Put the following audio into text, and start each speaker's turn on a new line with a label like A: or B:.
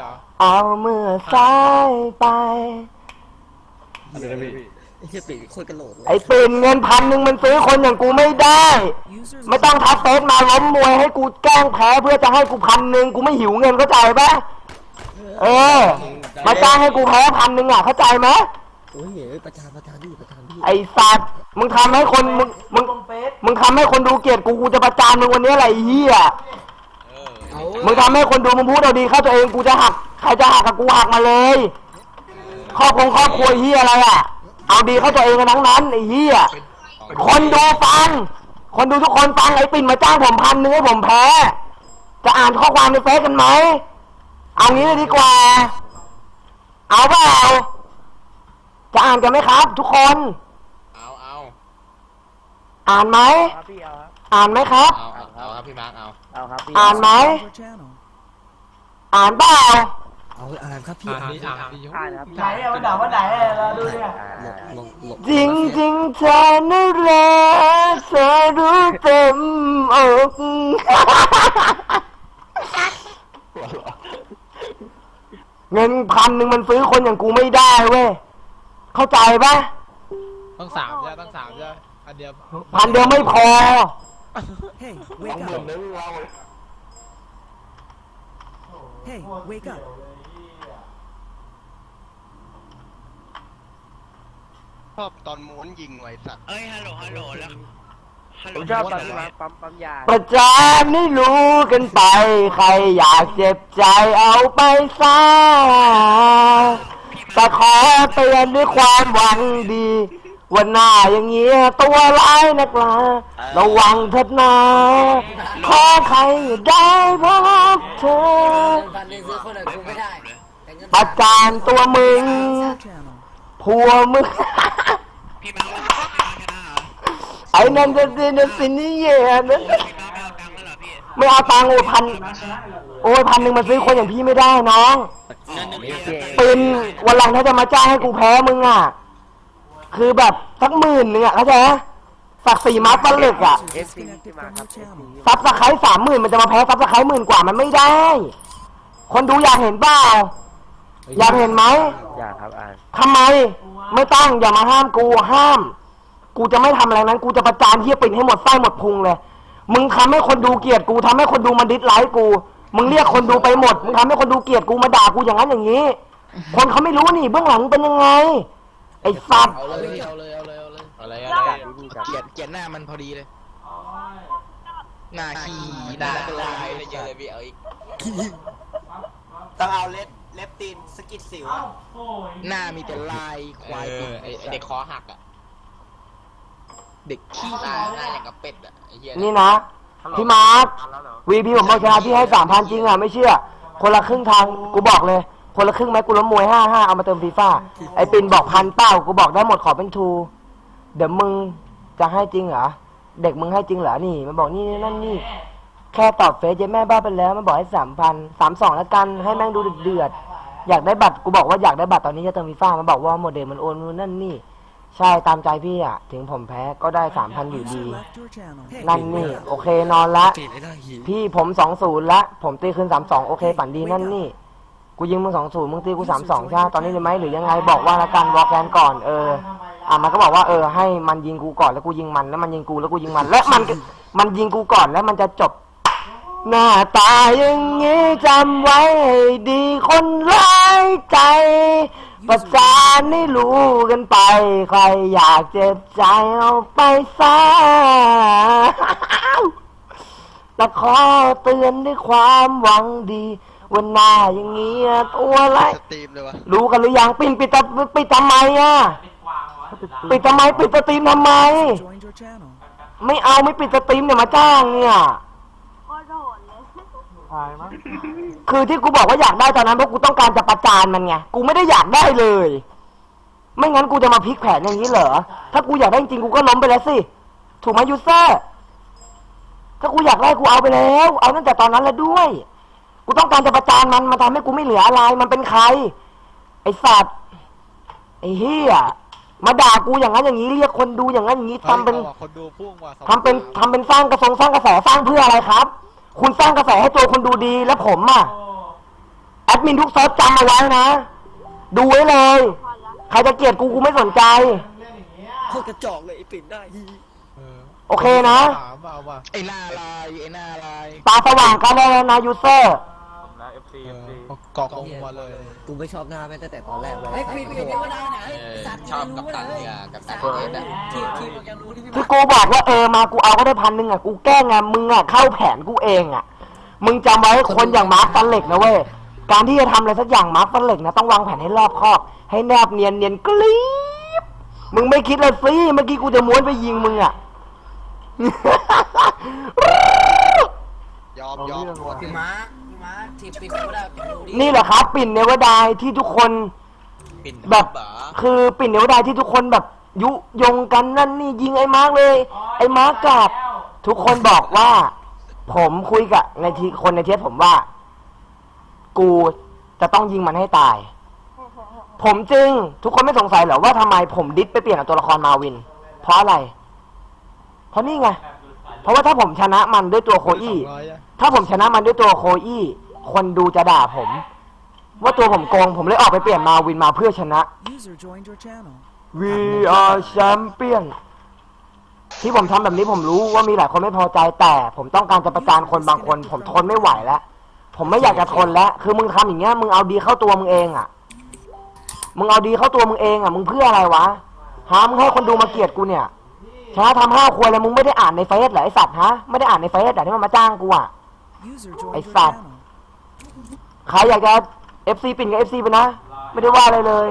A: เหรอ
B: เอาเมื่อสายไป
A: อะไรนะพี่
C: ไอ้เหี้ยปีโคตรกระโหลกเลย
B: ไอ้ปิ่นเงินพันหนึ่งมันซื้อคนอย่างกูไม่ได้ ไม่ต้องทักเฟซมาล้มมวยให้กูแกล้งแพ้เพื่อจะให้กูพันหนึ่งกูไม่หิวเงินเข้าใจปะเออ มาจ้างให้กูแพ้พันหนึ่งอะเข้าใจไหม
C: โอ้ยเอ้ยประจานประจานดิประจานดิ
B: ไอ้สัตว์มึงทำให้คนมึงมึงมึงทำให้คนดูเกลียดกูกูจะประจานมึงวันนี้อะไรไอ้เหี้ย
C: เอา
B: มึงทำให้คนดูมึงพูดเอาดีเข้าตัวเองกูจะหักใครจะหักกับกูหักมาเลยครอบครัวครอบครัวเหี้ยอะไรอะ เอาดีเข้าตัวเองกันทั้งนั้นไอ้เหี้ยคนดูฟัง คนดูทุกคนฟังไอ้ปิ่นมาจ้างผมพันหนึงให้ผมแพ้ จะอ่านข้อความในเฟซกันไหม เอางี้เลยดีกว่า เอาเปล่าจะอ่านกันไหมครับ ทุกคน
A: อ่า
B: นไหม
D: ครับพี่เอาครับ
B: อ่านไหมครับ
A: เอาเอาเอาครับพี่มาร์คเอา
D: เอาครับพี่
B: อ่านไหมอ่านเปล่า
C: เอาอ่านครับพี่
A: อ่าน
C: อ่าน
A: นี่อ่านนี่
D: อ่านครับ
B: ไหนอะมันด่าว่าไหนอะเราดูเนี่ย
C: หลบหลบหลบ
B: จริงจริงๆเธอน่ารักเธอรู้เต็มอกเงินพันหนึ่งมันซื้อคนอย่างกูไม่ได้เว้ยเข้าใจปะ
A: ต้องสามใช่ต้องสามใช่ อันเดียว
B: พันเดียวไม่พอ
E: Hey, wake up. Hey, wake up.
F: ชอบตอนม้วนยิงไว้สัตว์
G: เอ้ยฮัลโหลฮัลโหลแล้วฮัลโหล
D: ผมชอบตอน
G: ม้
D: ที่
G: วน
D: มา
G: อะไร
D: ปั๊มปั๊มยา
B: ประจานให้รู้กันไป ใครอยากเจ็บใจเอาไปซะแต่ขอเตือนด้วยความหวังดี วันหน้าอย่างเงี้ยตัวร้ายนักลาระวังเถิดนาขอใครได้พบเธอ
C: พันหนึ่งซื้อคนอื่นกูไม่ได้แต่เงิน
B: ประจานตัวมึง
E: Channel.
B: ผัวมึง
G: พี่มาว่าพี่มาชนะเหรอ
B: ไอ้นั่นจะสินสินี่เย่นะ
G: พี่มาไม่เอาตังค์แล้วเหรอพี่
B: ไม่เอาตังค์โอ้พันโอ้ยพันหนึ่งมาซื้อคนอย่างพี่ไม่ได้น้อง
G: นั่นหนึ่งเดียว
B: ปืนวันหลังถ้าจะมาจ้างให้กูแพ้มึงอะ คือแบบสักหมื่นหนึ่งอะเข้าใจไหมสักสี่มัดตะลึกอะ
D: เอฟซีที่มาครับ FC
B: ซับสไครต์สามหมื่นมันจะมาแพ้ซับสไครต์หมื่นกว่ามันไม่ได้ คนดูอยากเห็นเปล่าอยากเห็นไหม
D: อยากครับอ่าน
B: ทำไม ไม่ต้องอย่ามาห้ามกูห้าม กูจะไม่ทำอะไรนั้น กูจะประจานเฮียปิ่นให้หมดไส้หมดพุงเลย มึงทำให้คนดูเกลียดกูทำให้คนดูมันดิสไลค์กู มึงเรียกคนดูไปหมดมึงทำให้คนดูเกลียดกูมาด่ากูอย่างนั้นอย่างนี้ คนเขาไม่รู้นี่เบื้องหลังเป็นยังไงไอ้ สัตว์
F: เอาเลยเอาเลยเอาเลยเอาเลย
A: อะไรอะไร
F: เกลียดเกลียดหน้ามันพอดีเลยหน้าขี้หน้าเป็นลายเลยเยอะเลยพี่เอาอีก
H: ต้องเอาเล็บเล็บตีนสกิดสิวอะ
F: หน้ามีแต่ลายควาย
A: เออไอไอ้เด็กคอหักอะ
F: เด็กขี้
A: หน้าหน้าอย่างกับเป็ดอะไอ้เหี้ย
B: นี่นะพี่มาร์ควีพีผมบอกชนะพี่ให้สามพันจริงอะไม่เชื่อ คนละครึ่งทางกูบอกเลย คนละครึ่งไหมกูล้มมวยห้าห้าเอามาเติมฟีฟ่าไอ้ปินบอกพันเป้ากูบอกได้หมดขอเป็นทู เดี๋ยวมึงจะให้จริงเหรอเด็กมึงให้จริงเหรอนี่ มันบอกนี่นี่นั่นนี่ แค่ตอบเฟซเจ๊แม่บ้าไปแล้ว มันบอกให้สามพันสามสองแล้วกันให้แม่งดูเดือดๆอยากได้บัตรกูบอกว่าอยากได้บัตรตอนนี้จะเติมฟีฟ่ามันบอกว่าโมเดลมันโอนนู่นนั่นนี่ ใช่ตามใจพี่อะถึงผมแพ้ก็ได้สามพันอยู่ดี
E: User left your channel. Hey,
B: นั่นนี่ โอเคนอนละ
C: ติดไอ้หน้าหิน
B: พี่ผมสองศูนย์ละ ผมตีคืนสามสองโอเคฝันดีนั่นนี่ กูยิงมึงสองศูนย์มึงตีกูสามสองใช่ตอนนี้เลยไหมหรือยังไงบอกว่าละกันวอลแกนก่อนเอออะมันก็บอกว่าเออให้มันยิงกูก่อนแล้วกูยิงมันแล้วมันยิงกูแล้วกูยิงมัน และมันมันยิงกูก่อนแล้วมันจะจบ หน้าตาอย่างงี้จำไว้ให้ดีคนร้ายใจประจานให้รู้กันไป ใครอยากเจ็บใจเอาไปซะแต่ขอเตือนด้วยความหวังดี วันหน้าอย่างเงี้ยตัวอะไร
F: สตรีมเลยวะ
B: รู้กันหรือยังปิดปิดตะปิดทำไมอะปิดทำไมปิดสตรีมทำไม
E: joined your channel.
B: ไม่เอาไม่ปิดสตรีมเนี่ยมาจ้างเนี่ย
I: ก็โดดเลย
B: คือที่กูบอกว่าอยากได้ตอนนั้นเพราะกูต้องการจะประจานมันไงกูไม่ได้อยากได้เลย ไม่งั้นกูจะมาพลิกแผนอย่างนี้เหรอถ้ากูอยากได้จริงๆกูก็ล้มไปแล้วสิถูกไหมยูเซอร์ถ้ากูอยากได้กูเอาไปแล้ว เอาตั้งแต่ตอนนั้นแล้วด้วย กูต้องการจะประจานมันมันทำให้กูไม่เหลืออะไร มันเป็นใคร ไอสัตว์ไอเฮียมาด่ากูอย่างนั้นอย่างนี้เรียกคนดูอย่างนั้นอย่างนี้ทำเป็น
A: อาว่ะคนดูพุ่งว่ะ
B: ทำเป็นทำเป็นสร้างกระทรงสร้างกระแสสร้างเพื่ออะไรครับ คุณสร้างกระแสให้ตัวคนดูดีแล้วผมอะแอดมินทุกเซิร์ฟจำเอาไว้นะ ดูไว้เลย
I: พอละ
B: ใครจะเกลียดกูกูไม่สนใจ
C: โคตรกระจอกเลยไอ้ปิ่นได้ฮี
A: เออ
B: โอเคนะ
A: สามเอาว่ะ
F: ไอ้หน้าลายไอ้หน้าลาย
B: ตาสว่างกันได้แล้วนะยูเซอร์
D: แล้ว FC
A: เอ
D: FC
A: อเกาะลงมาเลย
C: กูไม่ชอบหน้าแม่งตั้งแต่ตอนแรกเลย
F: ไอ้ปิ่นปิ่นเทวดาไหน
A: เออชอบกับตันเนี่ยกับตันเอสอะ
C: ทีมทีมมันยังรู้ที่พี่
B: ที่กูบอกว่าเออมากูเอาก็ได้พันหนึ่งอะกูแกล้งไงมึงอะเข้าแผนกูเองอะมึงจำไว้คนอย่างมาร์คฟันเหล็กนะเว้ยการที่จะทำอะไรสักอย่างมาร์คฟันเหล็กนะต้องวางแผนให้รอบคอบ ให้แนบเนียนเนียนกรีบมึงไม่คิดเลยสิเมื่อกี้กูจะม้วนไปยิงมึงอะ
A: ยอมยอมหมด
C: พี่ม้าพี่ ม้าทีมปิ่นเทวดาปิ่นรู้ดิ
B: นี่แหละครับ ปิ่นเนวดายที่ทุกคน
A: ปิ่น
B: แบบ
A: เบ๋อ
B: คือปิ่นเนวดายที่ทุกคนแบบ ยุยงกันนั่นนี่ยิงไอ้มาร์กเลย ไอ้มาร์กกลับ ทุกคนบอกว่า ผมคุยกับในทีคนในเทสผมว่า กูจะต้องยิงมันให้ตาย ผมจึงทุกคนไม่สงสัยเหรอว่าทำไมผมดิสไปเปลี่ยนเอาตัวละครมาวิน เพราะอะไร เพราะนี่ไง เพราะว่าถ้าผมชนะมันด้วยตัวโคอี้
A: สองร้อยอะ
B: ถ้าผมชนะมันด้วยตัวโคอี้ คนดูจะด่าผม ว่าตัวผมโกง ผมเลยออกไปเปลี่ยนมาวินมาเพื่อชนะ
E: User joined your channel.
B: We are champion ที่ผมทำแบบนี้ผมรู้ว่ามีหลายคนไม่พอใจแต่ ผมต้องการจะประจานคนบางคน ผมทนไม่ไหวแล้ว ผมไม่อยากจะทนแล้ว คือมึงทำอย่างเงี้ย มึงเอาดีเข้าตัวมึงเองอะ มึงเอาดีเข้าตัวมึงเองอะ มึงเพื่ออะไรวะ หา มึงให้คนดูมาเกลียดกูเนี่ยชนะทำห้าควยแล้วมึงไม่ได้อ่านในเฟซเหรอไอสัตว์ฮะ ไม่ได้อ่านในเฟซแต่ที่มันมาจ้างกูอะ
E: User joined
B: Ay,
E: your
B: sad.
E: channel.
B: ใครอยากจะ FC ปิ่นกับ FC ไปนะ ไม่ได้ว่าอะไรเลย